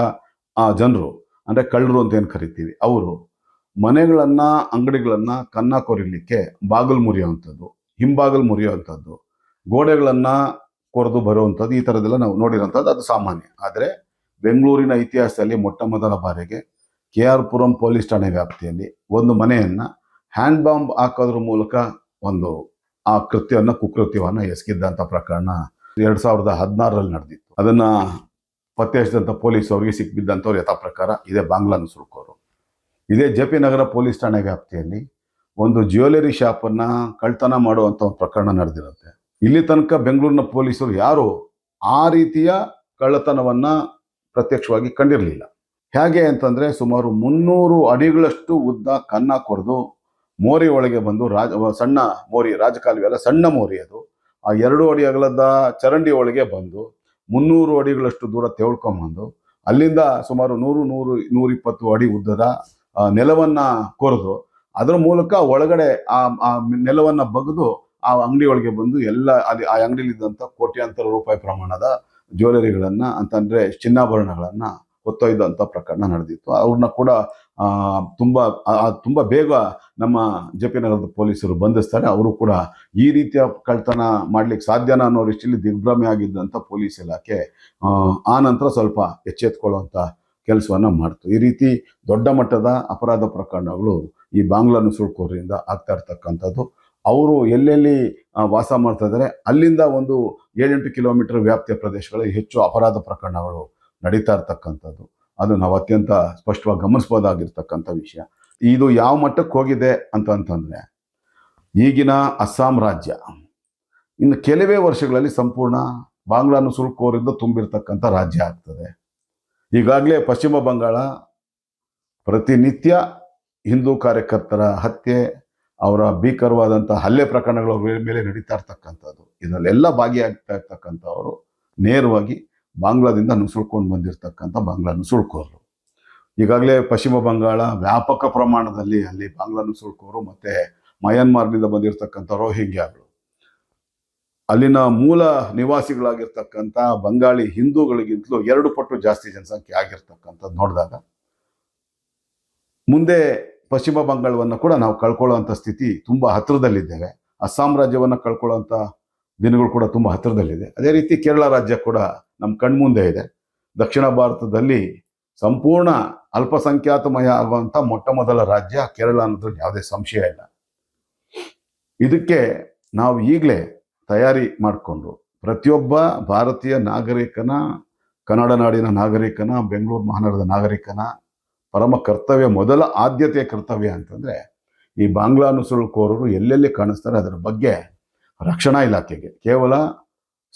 ಆ ಜನರು, ಅಂದರೆ ಕಳ್ಳರು ಅಂತ ಏನು ಕರಿತೀವಿ? ಅವರು ಮನೆಗಳನ್ನ, ಅಂಗಡಿಗಳನ್ನ ಕನ್ನ ಕೊರಿಲಿಕ್ಕೆ ಬಾಗಿಲು ಮುರಿಯುವಂಥದ್ದು, ಹಿಂಬಾಗಿಲು ಮುರಿಯುವಂಥದ್ದು, ಗೋಡೆಗಳನ್ನ ಕೊರೆದು ಬರುವಂಥದ್ದು ಈ ಥರದ್ದೆಲ್ಲ ನಾವು ನೋಡಿರೋಂಥದ್ದು ಅದು ಸಾಮಾನ್ಯ. ಆದರೆ ಬೆಂಗಳೂರಿನ ಇತಿಹಾಸದಲ್ಲಿ ಮೊಟ್ಟ ಮೊದಲ ಬಾರಿಗೆ ಕೆ ಆರ್ ಪುರಂ ಪೊಲೀಸ್ ಠಾಣೆ ವ್ಯಾಪ್ತಿಯಲ್ಲಿ ಒಂದು ಮನೆಯನ್ನ ಹ್ಯಾಂಡ್ ಬಾಂಬ್ ಹಾಕೋದ್ರ ಮೂಲಕ ಒಂದು ಆ ಕೃತ್ಯವನ್ನು, ಕುಕೃತ್ಯವನ್ನು ಎಸಗಿದ್ದಂಥ ಪ್ರಕರಣ ಎರಡು ಸಾವಿರದ ಹದಿನಾರರಲ್ಲಿ ನಡೆದಿತ್ತು. ಅದನ್ನ ಪತ್ತೆ ಹಚ್ಚಿದಂಥ ಪೊಲೀಸ್ ಅವರಿಗೆ ಸಿಕ್ಕಿಬಿದ್ದಂಥವ್ರು ಯಥಾ ಪ್ರಕಾರ ಇದೇ ನುಸುಳ್ಕೋರು. ಇದೇ ಜೆ ಪಿ ನಗರ ಪೊಲೀಸ್ ಠಾಣೆ ವ್ಯಾಪ್ತಿಯಲ್ಲಿ ಒಂದು ಜ್ಯುವೆಲರಿ ಶಾಪನ್ನು ಕಳ್ತನ ಮಾಡುವಂಥ ಒಂದು ಪ್ರಕರಣ ನಡೆದಿರುತ್ತೆ. ಇಲ್ಲಿ ತನಕ ಬೆಂಗಳೂರಿನ ಪೊಲೀಸರು ಯಾರು ಆ ರೀತಿಯ ಕಳ್ಳತನವನ್ನ ಪ್ರತ್ಯಕ್ಷವಾಗಿ ಕಂಡಿರಲಿಲ್ಲ. ಹೇಗೆ ಅಂತಂದ್ರೆ ಸುಮಾರು ಮುನ್ನೂರು ಅಡಿಗಳಷ್ಟು ಉದ್ದ ಕನ್ನ ಕೊರೆದು ಮೋರಿ ಒಳಗೆ ಬಂದು ರಾಜ, ಸಣ್ಣ ಮೋರಿ, ರಾಜಕಾಲುವೆ ಅಲ್ಲ, ಸಣ್ಣ ಮೋರಿ ಅದು. ಆ ಎರಡು ಅಡಿ ಅಗಲದ ಚರಂಡಿ ಒಳಗೆ ಬಂದು ಮುನ್ನೂರು ಅಡಿಗಳಷ್ಟು ದೂರ ತೆವಳ್ಕೊಂಬಂದು ಅಲ್ಲಿಂದ ಸುಮಾರು ನೂರು ನೂರು, ನೂರಿಪ್ಪತ್ತು ಅಡಿ ಉದ್ದದ ನೆಲವನ್ನ ಕೊರೆದು, ಅದರ ಮೂಲಕ ಒಳಗಡೆ ಆ ನೆಲವನ್ನ ಬಗೆದು ಆ ಅಂಗಡಿ ಒಳಗೆ ಬಂದು ಎಲ್ಲ ಅಲ್ಲಿ ಆ ಅಂಗಡಿಲಿದ್ದಂಥ ಕೋಟ್ಯಾಂತರ ರೂಪಾಯಿ ಪ್ರಮಾಣದ ಜ್ಯುವೆಲರಿಗಳನ್ನ ಅಂತಂದ್ರೆ ಚಿನ್ನಾಭರಣಗಳನ್ನ ಹೊತ್ತೊಯ್ದಂಥ ಪ್ರಕರಣ ನಡೆದಿತ್ತು. ಅವ್ರನ್ನ ಕೂಡ ತುಂಬ ತುಂಬಾ ಬೇಗ ನಮ್ಮ ಜೆ ಪಿ ನಗರದ ಪೊಲೀಸರು ಬಂಧಿಸ್ತಾರೆ. ಅವರು ಕೂಡ ಈ ರೀತಿಯ ಕಳ್ತನ ಮಾಡ್ಲಿಕ್ಕೆ ಸಾಧ್ಯನ ಅನ್ನೋ ರೀತಿಯಲ್ಲಿ ದಿಗ್ಭ್ರಮೆ ಆಗಿದ್ದಂಥ ಪೊಲೀಸ್ ಇಲಾಖೆ ಆ ನಂತರ ಸ್ವಲ್ಪ ಎಚ್ಚೆತ್ಕೊಳ್ಳುವಂಥ ಕೆಲಸವನ್ನ ಮಾಡ್ತು. ಈ ರೀತಿ ದೊಡ್ಡ ಮಟ್ಟದ ಅಪರಾಧ ಪ್ರಕರಣಗಳು ಈ ಬಾಂಗ್ಲಾ ನುಸುಳುಕೋರಿಂದ ಆಗ್ತಾ ಇರ್ತಕ್ಕಂಥದ್ದು. ಅವರು ಎಲ್ಲೆಲ್ಲಿ ವಾಸ ಮಾಡ್ತಾ ಇದ್ದಾರೆ, ಅಲ್ಲಿಂದ ಒಂದು ಏಳೆಂಟು ಕಿಲೋಮೀಟರ್ ವ್ಯಾಪ್ತಿಯ ಪ್ರದೇಶಗಳಲ್ಲಿ ಹೆಚ್ಚು ಅಪರಾಧ ಪ್ರಕರಣಗಳು ನಡೀತಾ ಇರ್ತಕ್ಕಂಥದ್ದು. ಅದು ನಾವು ಅತ್ಯಂತ ಸ್ಪಷ್ಟವಾಗಿ ಗಮನಿಸಬಹುದಾಗಿರ್ತಕ್ಕಂಥ ವಿಷಯ. ಇದು ಯಾವ ಮಟ್ಟಕ್ಕೆ ಹೋಗಿದೆ ಅಂತ ಅಂತಂದ್ರೆ, ಈಗಿನ ಅಸ್ಸಾಂ ರಾಜ್ಯ ಇನ್ನು ಕೆಲವೇ ವರ್ಷಗಳಲ್ಲಿ ಸಂಪೂರ್ಣ ಬಾಂಗ್ಲಾ ನುಸುಳುಕೋರಿಂದ ತುಂಬಿರ್ತಕ್ಕಂಥ ರಾಜ್ಯ ಆಗ್ತದೆ. ಈಗಾಗಲೇ ಪಶ್ಚಿಮ ಬಂಗಾಳ ಪ್ರತಿನಿತ್ಯ ಹಿಂದೂ ಕಾರ್ಯಕರ್ತರ ಹತ್ಯೆ, ಅವರ ಭೀಕರವಾದಂಥ ಹಲ್ಲೆ ಪ್ರಕರಣಗಳ ಮೇಲೆ ನಡೀತಾ ಇರ್ತಕ್ಕಂಥದ್ದು. ಇದರಲ್ಲೆಲ್ಲ ಭಾಗಿಯಾಗ್ತಾ ಇರ್ತಕ್ಕಂಥವರು ನೇರವಾಗಿ ಬಾಂಗ್ಲಾದಿಂದ ನುಸುಳ್ಕೊಂಡು ಬಂದಿರತಕ್ಕಂಥ ಬಾಂಗ್ಲಾ ನುಸುಳ್ಕೋರು. ಈಗಾಗಲೇ ಪಶ್ಚಿಮ ಬಂಗಾಳ ವ್ಯಾಪಕ ಪ್ರಮಾಣದಲ್ಲಿ ಅಲ್ಲಿ ಬಾಂಗ್ಲಾ ನುಸುಳ್ಕೋರು ಮತ್ತು ಮಯನ್ಮಾರ್ನಿಂದ ಬಂದಿರತಕ್ಕಂಥ ರೋಹಿಂಗ್ಯಾಗಳು. ಅಲ್ಲಿನ ಮೂಲ ನಿವಾಸಿಗಳಾಗಿರ್ತಕ್ಕಂಥ ಬಂಗಾಳಿ ಹಿಂದೂಗಳಿಗಿಂತಲೂ ಎರಡು ಪಟ್ಟು ಜಾಸ್ತಿ ಜನಸಂಖ್ಯೆ ಆಗಿರ್ತಕ್ಕಂಥದ್ದು ನೋಡಿದಾಗ. ಮುಂದೆ ಪಶ್ಚಿಮ ಬಂಗಾಳವನ್ನು ಕೂಡ ನಾವು ಕಳ್ಕೊಳ್ಳೋವಂಥ ಸ್ಥಿತಿ ತುಂಬ ಹತ್ತಿರದಲ್ಲಿದ್ದೇವೆ. ಅಸ್ಸಾಂ ರಾಜ್ಯವನ್ನು ಕಳ್ಕೊಳ್ಳೋವಂಥ ದಿನಗಳು ಕೂಡ ತುಂಬ ಹತ್ತಿರದಲ್ಲಿದೆ. ಅದೇ ರೀತಿ ಕೇರಳ ರಾಜ್ಯ ಕೂಡ ನಮ್ಮ ಕಣ್ಮುಂದೆ ಇದೆ. ದಕ್ಷಿಣ ಭಾರತದಲ್ಲಿ ಸಂಪೂರ್ಣ ಅಲ್ಪಸಂಖ್ಯಾತಮಯ ಆಗುವಂಥ ಮೊಟ್ಟ ಮೊದಲ ರಾಜ್ಯ ಕೇರಳ ಅನ್ನೋದ್ರಲ್ಲಿ ಯಾವುದೇ ಸಂಶಯ ಇಲ್ಲ. ಇದಕ್ಕೆ ನಾವು ಈಗಲೇ ತಯಾರಿ ಮಾಡಿಕೊಂಡು ಪ್ರತಿಯೊಬ್ಬ ಭಾರತೀಯ ನಾಗರಿಕನ, ಕನ್ನಡ ನಾಡಿನ ನಾಗರಿಕನ, ಬೆಂಗಳೂರು ಮಹಾನಗರದ ನಾಗರಿಕನ ಪರಮ ಕರ್ತವ್ಯ, ಮೊದಲ ಆದ್ಯತೆಯ ಕರ್ತವ್ಯ ಅಂತಂದರೆ ಈ ಬಾಂಗ್ಲಾ ನುಸುಳುಕೋರರು ಎಲ್ಲೆಲ್ಲಿ ಕಾಣಿಸ್ತಾರೆ ಅದರ ಬಗ್ಗೆ ರಕ್ಷಣಾ ಇಲಾಖೆಗೆ. ಕೇವಲ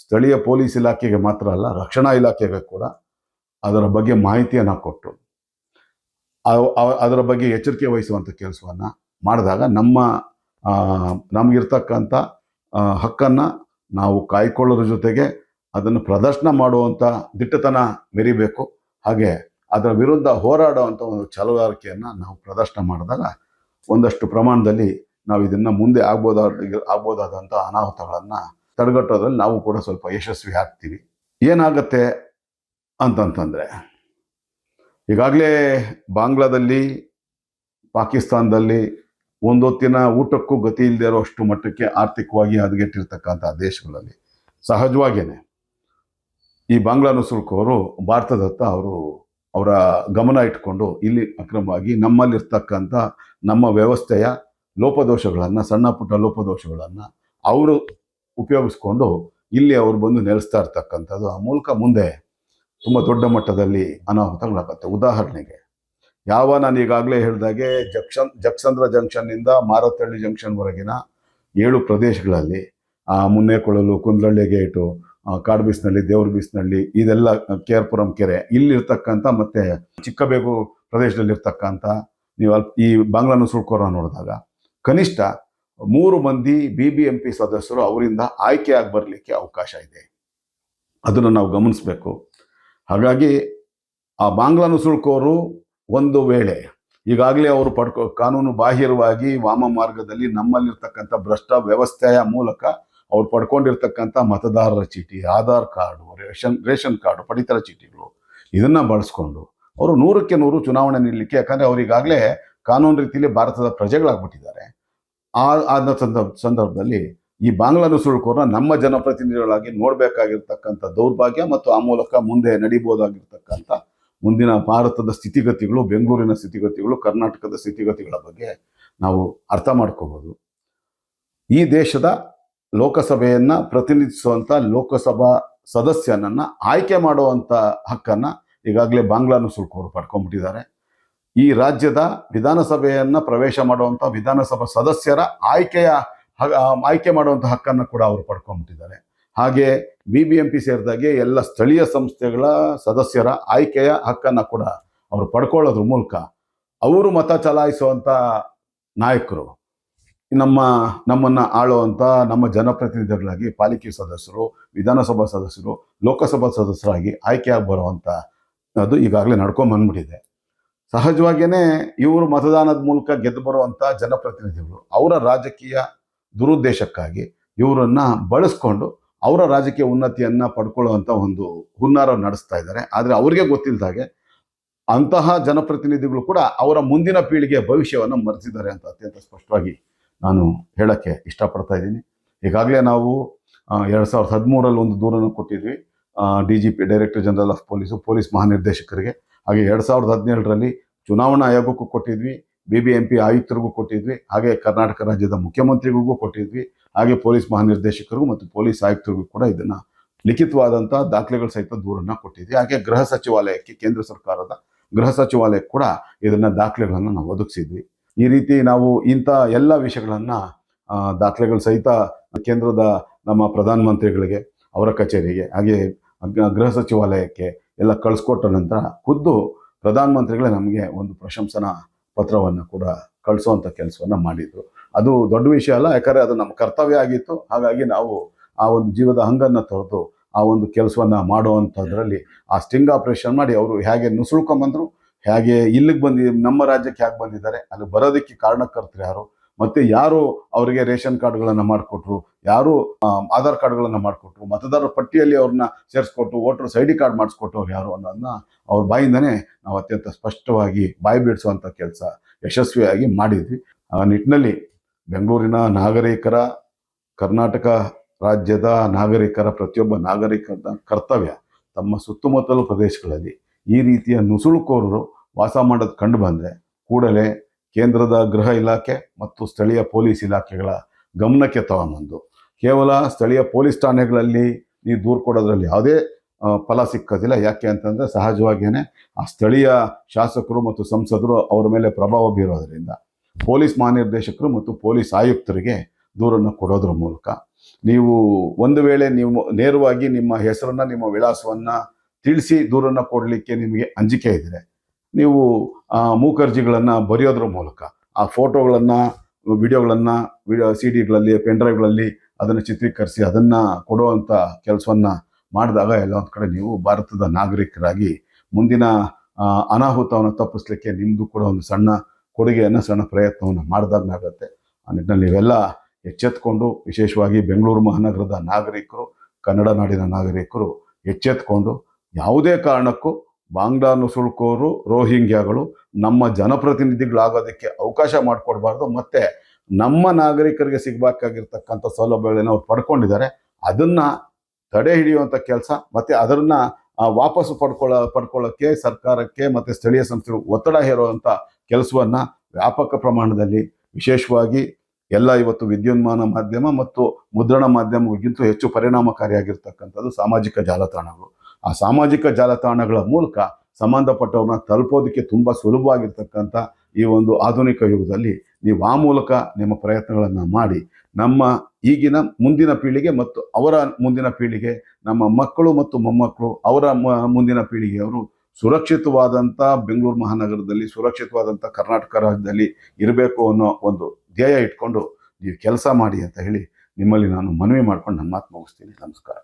ಸ್ಥಳೀಯ ಪೊಲೀಸ್ ಇಲಾಖೆಗೆ ಮಾತ್ರ ಅಲ್ಲ, ರಕ್ಷಣಾ ಇಲಾಖೆಗೆ ಕೂಡ ಅದರ ಬಗ್ಗೆ ಮಾಹಿತಿಯನ್ನು ಕೊಟ್ಟು ಅದರ ಬಗ್ಗೆ ಎಚ್ಚರಿಕೆ ವಹಿಸುವಂಥ ಕೆಲಸವನ್ನು ಮಾಡಿದಾಗ ನಮ್ಮ ನಮಗಿರ್ತಕ್ಕಂಥ ಹಕ್ಕನ್ನ ನಾವು ಕಾಯ್ಕೊಳ್ಳೋದ್ರ ಜೊತೆಗೆ ಅದನ್ನು ಪ್ರದರ್ಶನ ಮಾಡುವಂಥ ದಿಟ್ಟತನ ಮೆರಿಬೇಕು. ಹಾಗೆ ಅದರ ವಿರುದ್ಧ ಹೋರಾಡುವಂಥ ಒಂದು ಛಲಗಾರಿಕೆಯನ್ನು ನಾವು ಪ್ರದರ್ಶನ ಮಾಡಿದಾಗ ಒಂದಷ್ಟು ಪ್ರಮಾಣದಲ್ಲಿ ನಾವು ಇದನ್ನು ಮುಂದೆ ಆಗ್ಬೋದಾದ ಆಗ್ಬೋದಾದಂಥ ಅನಾಹುತಗಳನ್ನು ತಡೆಗಟ್ಟೋದ್ರಲ್ಲಿ ನಾವು ಕೂಡ ಸ್ವಲ್ಪ ಯಶಸ್ವಿ ಆಗ್ತೀವಿ. ಏನಾಗತ್ತೆ ಅಂತಂತಂದರೆ, ಈಗಾಗಲೇ ಬಾಂಗ್ಲಾದಲ್ಲಿ, ಪಾಕಿಸ್ತಾನದಲ್ಲಿ ಒಂದೊತ್ತಿನ ಊಟಕ್ಕೂ ಗತಿ ಇಲ್ಲದೆ ಇರೋ ಅಷ್ಟು ಮಟ್ಟಕ್ಕೆ ಆರ್ಥಿಕವಾಗಿ ಹದಗೆಟ್ಟಿರ್ತಕ್ಕಂಥ ದೇಶಗಳಲ್ಲಿ. ಸಹಜವಾಗೇನೆ ಈ ಬಾಂಗ್ಲಾ ನುಸುಳ್ಕೋರು ಭಾರತದತ್ತ ಅವರು ಅವರ ಗಮನ ಇಟ್ಕೊಂಡು ಇಲ್ಲಿ ಅಕ್ರಮವಾಗಿ ನಮ್ಮಲ್ಲಿರ್ತಕ್ಕಂಥ ನಮ್ಮ ವ್ಯವಸ್ಥೆಯ ಲೋಪದೋಷಗಳನ್ನು, ಸಣ್ಣ ಪುಟ್ಟ ಲೋಪದೋಷಗಳನ್ನು ಅವರು ಉಪಯೋಗಿಸ್ಕೊಂಡು ಇಲ್ಲಿ ಅವರು ಬಂದು ನೆಲೆಸ್ತಾ ಇರ್ತಕ್ಕಂಥದ್ದು ಆ ಮೂಲಕ ಮುಂದೆ ತುಂಬ ದೊಡ್ಡ ಮಟ್ಟದಲ್ಲಿ ಅನಾಹುತಗಳಾಗುತ್ತೆ. ಉದಾಹರಣೆಗೆ ಯಾವ ನಾನು ಈಗಾಗಲೇ ಹೇಳಿದಾಗೆ ಜಕ್ಷನ್ ಜಕ್ಸಂದ್ರ ಜಂಕ್ಷನ್ನಿಂದ ಮಾರತ್ತಹಳ್ಳಿ ಜಂಕ್ಷನ್ವರೆಗಿನ ಏಳು ಪ್ರದೇಶಗಳಲ್ಲಿ, ಆ ಮುನ್ನೆಕೊಳಲು ಕುಂದ್ರಳ್ಳಿ ಗೇಟು ಕಾಡ್ಬೀಸ್ನಳ್ಳಿ ದೇವ್ರ ಬೀಸ್ನಳ್ಳಿ ಇದೆಲ್ಲ ಕೇರ್ಪುರಂ ಕೆರೆ, ಇಲ್ಲಿರ್ತಕ್ಕಂಥ ಮತ್ತು ಚಿಕ್ಕಬೇಗು ಪ್ರದೇಶದಲ್ಲಿರ್ತಕ್ಕಂಥ ನೀವು ಅಲ್ಪ ಈ ಬಾಂಗ್ಲಾ ಸುಳ್ಕೋರ ನೋಡಿದಾಗ ಕನಿಷ್ಠ ಮೂರು ಮಂದಿ ಬಿ ಬಿ ಎಂ ಪಿ ಸದಸ್ಯರು ಅವರಿಂದ ಆಯ್ಕೆಯಾಗಿ ಬರಲಿಕ್ಕೆ ಅವಕಾಶ ಇದೆ. ಅದನ್ನು ನಾವು ಗಮನಿಸಬೇಕು. ಹಾಗಾಗಿ ಆ ಬಾಂಗ್ಲಾ ನುಸುಳ್ಕೋರು ಒಂದು ವೇಳೆ ಈಗಾಗಲೇ ಅವರು ಪಡ್ಕೊ, ಕಾನೂನು ಬಾಹಿರವಾಗಿ ವಾಮ ಮಾರ್ಗದಲ್ಲಿ ನಮ್ಮಲ್ಲಿರ್ತಕ್ಕಂಥ ಭ್ರಷ್ಟ ವ್ಯವಸ್ಥೆಯ ಮೂಲಕ ಅವ್ರು ಪಡ್ಕೊಂಡಿರ್ತಕ್ಕಂಥ ಮತದಾರರ ಚೀಟಿ, Aadhaar card, ration ration card, ಪಡಿತರ ಚೀಟಿಗಳು ಇದನ್ನು ಬಳಸ್ಕೊಂಡು ಅವರು ನೂರಕ್ಕೆ ನೂರು ಚುನಾವಣೆ ನೀಡಲಿಕ್ಕೆ ಯಾಕಂದರೆ ಅವರಿಗಾಗಲೇ ಕಾನೂನು ರೀತಿಯಲ್ಲಿ ಭಾರತದ ಪ್ರಜೆಗಳಾಗ್ಬಿಟ್ಟಿದ್ದಾರೆ. ಆ, ಆದ ಸಂದರ್ಭ ಸಂದರ್ಭದಲ್ಲಿ ಈ ಬಾಂಗ್ಲಾ ನುಸುಳುಕೋರನ್ನ ನಮ್ಮ ಜನಪ್ರತಿನಿಧಿಗಳಾಗಿ ನೋಡಬೇಕಾಗಿರ್ತಕ್ಕಂಥ ದೌರ್ಭಾಗ್ಯ ಮತ್ತು ಆ ಮೂಲಕ ಮುಂದೆ ನಡಿಬಹುದಾಗಿರ್ತಕ್ಕಂಥ ಮುಂದಿನ ಭಾರತದ ಸ್ಥಿತಿಗತಿಗಳು, ಬೆಂಗಳೂರಿನ ಸ್ಥಿತಿಗತಿಗಳು, ಕರ್ನಾಟಕದ ಸ್ಥಿತಿಗತಿಗಳ ಬಗ್ಗೆ ನಾವು ಅರ್ಥ ಮಾಡ್ಕೋಬೋದು. ಈ ದೇಶದ ಲೋಕಸಭೆಯನ್ನ ಪ್ರತಿನಿಧಿಸುವಂತ ಲೋಕಸಭಾ ಸದಸ್ಯನನ್ನು ಆಯ್ಕೆ ಮಾಡುವಂತ ಹಕ್ಕನ್ನ ಈಗಾಗಲೇ ಬಾಂಗ್ಲಾ ನುಸುಳ್ಕೋರು ಪಡ್ಕೊಂಡ್ಬಿಟ್ಟಿದ್ದಾರೆ. ಈ ರಾಜ್ಯದ ವಿಧಾನಸಭೆಯನ್ನ ಪ್ರವೇಶ ಮಾಡುವಂತ ವಿಧಾನಸಭಾ ಸದಸ್ಯರ ಆಯ್ಕೆಯ, ಆಯ್ಕೆ ಮಾಡುವಂಥ ಹಕ್ಕನ್ನು ಕೂಡ ಅವರು ಪಡ್ಕೊಂಡ್ಬಿಟ್ಟಿದ್ದಾರೆ. ಹಾಗೆ ಬಿ ಬಿ ಎಂ ಪಿ ಸೇರಿದಾಗೆ ಎಲ್ಲ ಸ್ಥಳೀಯ ಸಂಸ್ಥೆಗಳ ಸದಸ್ಯರ ಆಯ್ಕೆಯ ಹಕ್ಕನ್ನು ಕೂಡ ಅವರು ಪಡ್ಕೊಳ್ಳೋದ್ರ ಮೂಲಕ ಅವರು ಮತ ಚಲಾಯಿಸುವಂಥ ನಾಯಕರು, ನಮ್ಮ, ನಮ್ಮನ್ನು ಆಳುವಂಥ ನಮ್ಮ ಜನಪ್ರತಿನಿಧಿಗಳಾಗಿ ಪಾಲಿಕೆ ಸದಸ್ಯರು, ವಿಧಾನಸಭಾ ಸದಸ್ಯರು, ಲೋಕಸಭಾ ಸದಸ್ಯರಾಗಿ ಆಯ್ಕೆಯಾಗಿ ಬರುವಂಥ ಅದು ಈಗಾಗಲೇ ನಡ್ಕೊಂಬಂದ್ಬಿಟ್ಟಿದೆ ಸಹಜವಾಗಿಯೇ ಇವರು ಮತದಾನದ ಮೂಲಕ ಗೆದ್ದು ಬರುವಂಥ ಜನಪ್ರತಿನಿಧಿಗಳು ಅವರ ರಾಜಕೀಯ ದುರುದ್ದೇಶಕ್ಕಾಗಿ ಇವರನ್ನು ಬಳಸ್ಕೊಂಡು ಅವರ ರಾಜಕೀಯ ಉನ್ನತಿಯನ್ನ ಪಡ್ಕೊಳ್ಳುವಂಥ ಒಂದು ಹುನ್ನಾರ ನಡೆಸ್ತಾ ಇದ್ದಾರೆ. ಆದರೆ ಅವ್ರಿಗೆ ಗೊತ್ತಿಲ್ಲದಾಗೆ ಅಂತಹ ಜನಪ್ರತಿನಿಧಿಗಳು ಕೂಡ ಅವರ ಮುಂದಿನ ಪೀಳಿಗೆಯ ಭವಿಷ್ಯವನ್ನು ಮರೆತಿದ್ದಾರೆ ಅಂತ ಅತ್ಯಂತ ಸ್ಪಷ್ಟವಾಗಿ ನಾನು ಹೇಳಕ್ಕೆ ಇಷ್ಟಪಡ್ತಾ ಇದ್ದೀನಿ. ಈಗಾಗಲೇ ನಾವು ಎರಡು ಸಾವಿರದ ಹದಿಮೂರಲ್ಲಿ ಒಂದು ದೂರನ್ನು ಕೊಟ್ಟಿದ್ವಿ. D G P director general of police, police ಮಹಾನಿರ್ದೇಶಕರಿಗೆ. ಹಾಗೆ ಎರಡು ಸಾವಿರದ ಹದಿನೇಳರಲ್ಲಿ ಚುನಾವಣಾ ಆಯೋಗಕ್ಕೂ ಕೊಟ್ಟಿದ್ವಿ. ಬಿ ಬಿ ಎಂ ಪಿ ಆಯುಕ್ತರಿಗೂ ಕೊಟ್ಟಿದ್ವಿ, ಹಾಗೆ ಕರ್ನಾಟಕ ರಾಜ್ಯದ ಮುಖ್ಯಮಂತ್ರಿಗಳಿಗೂ ಕೊಟ್ಟಿದ್ವಿ, ಹಾಗೆ ಪೊಲೀಸ್ ಮಹಾನಿರ್ದೇಶಕರಿಗೂ ಮತ್ತು ಪೊಲೀಸ್ ಆಯುಕ್ತರಿಗೂ ಕೂಡ ಇದನ್ನು ಲಿಖಿತವಾದಂಥ ದಾಖಲೆಗಳು ಸಹಿತ ದೂರನ್ನು ಕೊಟ್ಟಿದ್ವಿ. ಹಾಗೆ ಗೃಹ ಸಚಿವಾಲಯಕ್ಕೆ, ಕೇಂದ್ರ ಸರ್ಕಾರದ ಗೃಹ ಸಚಿವಾಲಯಕ್ಕೆ ಕೂಡ ಇದನ್ನು ದಾಖಲೆಗಳನ್ನು ನಾವು ಒದಗಿಸಿದ್ವಿ. ಈ ರೀತಿ ನಾವು ಇಂಥ ಎಲ್ಲ ವಿಷಯಗಳನ್ನು ದಾಖಲೆಗಳ ಸಹಿತ ಕೇಂದ್ರದ ನಮ್ಮ ಪ್ರಧಾನಮಂತ್ರಿಗಳಿಗೆ ಅವರ ಕಚೇರಿಗೆ, ಹಾಗೆ ಗೃಹ ಸಚಿವಾಲಯಕ್ಕೆ ಎಲ್ಲ ಕಳಿಸ್ಕೊಟ್ಟ ನಂತರ ಖುದ್ದು ಪ್ರಧಾನಮಂತ್ರಿಗಳೇ ನಮಗೆ ಒಂದು ಪ್ರಶಂಸನಾ ಪತ್ರವನ್ನು ಕೂಡ ಕಳಿಸುವಂಥ ಕೆಲಸವನ್ನು ಮಾಡಿದರು. ಅದು ದೊಡ್ಡ ವಿಷಯ ಅಲ್ಲ, ಯಾಕಂದರೆ ಅದು ನಮ್ಮ ಕರ್ತವ್ಯ ಆಗಿತ್ತು. ಹಾಗಾಗಿ ನಾವು ಆ ಒಂದು ಜೀವದ ಹಂಗನ್ನು ತೊರೆದು ಆ ಒಂದು ಕೆಲಸವನ್ನು ಮಾಡುವಂಥದ್ರಲ್ಲಿ ಆ ಸ್ಟಿಂಗ್ ಆಪರೇಷನ್ ಮಾಡಿ ಅವರು ಹೇಗೆ ನುಸುಳ್ಕೊಂಬಂದರು, ಹೇಗೆ ಇಲ್ಲಿಗೆ ಬಂದಿ, ನಮ್ಮ ರಾಜ್ಯಕ್ಕೆ ಹೇಗೆ ಬಂದಿದ್ದಾರೆ, ಅಲ್ಲಿ ಬರೋದಕ್ಕೆ ಕಾರಣಕರ್ತರು ಯಾರು ಮತ್ತೆ ಯಾರು ಅವರಿಗೆ ರೇಷನ್ ಕಾರ್ಡ್ಗಳನ್ನು ಮಾಡಿಕೊಟ್ರು, ಯಾರು ಆಧಾರ್ ಕಾರ್ಡ್ಗಳನ್ನು ಮಾಡಿಕೊಟ್ರು ಮತದಾರರ ಪಟ್ಟಿಯಲ್ಲಿ ಅವ್ರನ್ನ ಸೇರಿಸ್ಕೊಟ್ಟು ವೋಟರ್ಸ್ ಐ ಡಿ ಕಾರ್ಡ್ ಮಾಡಿಸ್ಕೊಟ್ಟವ್ರು ಯಾರು ಅನ್ನೋದನ್ನ ಅವ್ರ ಬಾಯಿಂದನೇ ನಾವು ಅತ್ಯಂತ ಸ್ಪಷ್ಟವಾಗಿ ಬಾಯಿ ಬಿಡಿಸುವಂಥ ಕೆಲಸ ಯಶಸ್ವಿಯಾಗಿ ಮಾಡಿದ್ವಿ. ಆ ನಿಟ್ಟಿನಲ್ಲಿ ಬೆಂಗಳೂರಿನ ನಾಗರಿಕರ, ಕರ್ನಾಟಕ ರಾಜ್ಯದ ನಾಗರಿಕರ ಪ್ರತಿಯೊಬ್ಬ ನಾಗರಿಕರ ಕರ್ತವ್ಯ ತಮ್ಮ ಸುತ್ತಮುತ್ತಲ ಪ್ರದೇಶಗಳಲ್ಲಿ ಈ ರೀತಿಯ ನುಸುಳುಕೋರರು ವಾಸ ಮಾಡೋದು ಕಂಡು ಬಂದರೆ ಕೂಡಲೇ ಕೇಂದ್ರದ ಗೃಹ ಇಲಾಖೆ ಮತ್ತು ಸ್ಥಳೀಯ ಪೊಲೀಸ್ ಇಲಾಖೆಗಳ ಗಮನಕ್ಕೆ ತಗೊಂಬಂದು ಕೇವಲ ಸ್ಥಳೀಯ ಪೊಲೀಸ್ ಠಾಣೆಗಳಲ್ಲಿ ನೀವು ದೂರು ಕೊಡೋದ್ರಲ್ಲಿ ಯಾವುದೇ ಫಲ ಸಿಕ್ಕೋದಿಲ್ಲ. ಯಾಕೆ ಅಂತಂದರೆ ಸಹಜವಾಗಿಯೇ ಆ ಸ್ಥಳೀಯ ಶಾಸಕರು ಮತ್ತು ಸಂಸದರು ಅವರ ಮೇಲೆ ಪ್ರಭಾವ ಬೀರೋದರಿಂದ ಪೊಲೀಸ್ ಮಹಾನಿರ್ದೇಶಕರು ಮತ್ತು ಪೊಲೀಸ್ ಆಯುಕ್ತರಿಗೆ ದೂರನ್ನು ಕೊಡೋದ್ರ ಮೂಲಕ ನೀವು ಒಂದು ವೇಳೆ ನೀವು ನೇರವಾಗಿ ನಿಮ್ಮ ಹೆಸರನ್ನು, ನಿಮ್ಮ ವಿಳಾಸವನ್ನು ತಿಳಿಸಿ ದೂರನ್ನು ಕೊಡಲಿಕ್ಕೆ ನಿಮಗೆ ಅಂಜಿಕೆ ಇದ್ದರೆ ನೀವು ಮೂಕರ್ಜಿಗಳನ್ನು ಬರೆಯೋದ್ರ ಮೂಲಕ, ಆ ಫೋಟೋಗಳನ್ನು, ವಿಡಿಯೋಗಳನ್ನು, ವಿಡಿಯೋ ಸಿ ಡಿಗಳಲ್ಲಿ ಪೆನ್ಡ್ರೈವ್ಗಳಲ್ಲಿ ಅದನ್ನು ಚಿತ್ರೀಕರಿಸಿ ಅದನ್ನು ಕೊಡುವಂಥ ಕೆಲಸವನ್ನು ಮಾಡಿದಾಗ ಎಲ್ಲ ಒಂದು ಕಡೆ ನೀವು ಭಾರತದ ನಾಗರಿಕರಾಗಿ ಮುಂದಿನ ಅನಾಹುತವನ್ನು ತಪ್ಪಿಸ್ಲಿಕ್ಕೆ ನಿಮ್ಮದು ಕೂಡ ಒಂದು ಸಣ್ಣ ಕೊಡುಗೆಯನ್ನು, ಸಣ್ಣ ಪ್ರಯತ್ನವನ್ನು ಮಾಡಿದಾಗನಾಗತ್ತೆ ಆ ನಿಟ್ಟಿನಲ್ಲಿ ನೀವೆಲ್ಲ ಎಚ್ಚೆತ್ಕೊಂಡು ವಿಶೇಷವಾಗಿ ಬೆಂಗಳೂರು ಮಹಾನಗರದ ನಾಗರಿಕರು, ಕನ್ನಡ ನಾಡಿನ ನಾಗರಿಕರು ಎಚ್ಚೆತ್ಕೊಂಡು ಯಾವುದೇ ಕಾರಣಕ್ಕೂ ಬಾಂಗ್ಲಾ ನುಸುಳ್ಕೋರು ರೋಹಿಂಗ್ಯಾಗಳು ನಮ್ಮ ಜನಪ್ರತಿನಿಧಿಗಳಾಗೋದಕ್ಕೆ ಅವಕಾಶ ಮಾಡಿಕೊಡ್ಬಾರ್ದು. ಮತ್ತೆ ನಮ್ಮ ನಾಗರಿಕರಿಗೆ ಸಿಗಬೇಕಾಗಿರ್ತಕ್ಕಂಥ ಸೌಲಭ್ಯಗಳನ್ನ ಅವ್ರು ಪಡ್ಕೊಂಡಿದ್ದಾರೆ. ಅದನ್ನ ತಡೆ ಹಿಡಿಯುವಂಥ ಕೆಲಸ, ಮತ್ತೆ ಅದನ್ನ ವಾಪಸ್ ವಾಪಸ್ಸು ಪಡ್ಕೊಳ್ಳ ಪಡ್ಕೊಳ್ಳೋಕ್ಕೆ ಸರ್ಕಾರಕ್ಕೆ ಮತ್ತೆ ಸ್ಥಳೀಯ ಸಂಸ್ಥೆಗಳು ಒತ್ತಡ ಹೇರುವಂಥ ಕೆಲಸವನ್ನ ವ್ಯಾಪಕ ಪ್ರಮಾಣದಲ್ಲಿ ವಿಶೇಷವಾಗಿ ಎಲ್ಲ ಇವತ್ತು ವಿದ್ಯುನ್ಮಾನ ಮಾಧ್ಯಮ ಮತ್ತು ಮುದ್ರಣ ಮಾಧ್ಯಮಗಿಂತ ಹೆಚ್ಚು ಪರಿಣಾಮಕಾರಿಯಾಗಿರ್ತಕ್ಕಂಥದ್ದು ಸಾಮಾಜಿಕ ಜಾಲತಾಣಗಳು. ಆ ಸಾಮಾಜಿಕ ಜಾಲತಾಣಗಳ ಮೂಲಕ ಸಂಬಂಧಪಟ್ಟವ್ರನ್ನ ತಲುಪೋದಕ್ಕೆ ತುಂಬ ಸುಲಭವಾಗಿರ್ತಕ್ಕಂಥ ಈ ಒಂದು ಆಧುನಿಕ ಯುಗದಲ್ಲಿ ನೀವು ಆ ಮೂಲಕ ನಿಮ್ಮ ಪ್ರಯತ್ನಗಳನ್ನು ಮಾಡಿ ನಮ್ಮ ಈಗಿನ ಮುಂದಿನ ಪೀಳಿಗೆ ಮತ್ತು ಅವರ ಮುಂದಿನ ಪೀಳಿಗೆ, ನಮ್ಮ ಮಕ್ಕಳು ಮತ್ತು ಮೊಮ್ಮಕ್ಕಳು, ಅವರ ಮುಂದಿನ ಪೀಳಿಗೆಯವರು ಸುರಕ್ಷಿತವಾದಂಥ ಬೆಂಗಳೂರು ಮಹಾನಗರದಲ್ಲಿ, ಸುರಕ್ಷಿತವಾದಂಥ ಕರ್ನಾಟಕ ರಾಜ್ಯದಲ್ಲಿ ಇರಬೇಕು ಅನ್ನೋ ಒಂದು ಧ್ಯೇಯ ಇಟ್ಕೊಂಡು ನೀವು ಕೆಲಸ ಮಾಡಿ ಅಂತ ಹೇಳಿ ನಿಮ್ಮಲ್ಲಿ ನಾನು ಮನವಿ ಮಾಡ್ಕೊಂಡು ನನ್ನ ಮಾತು ಮುಗಿಸ್ತೀನಿ. ನಮಸ್ಕಾರ.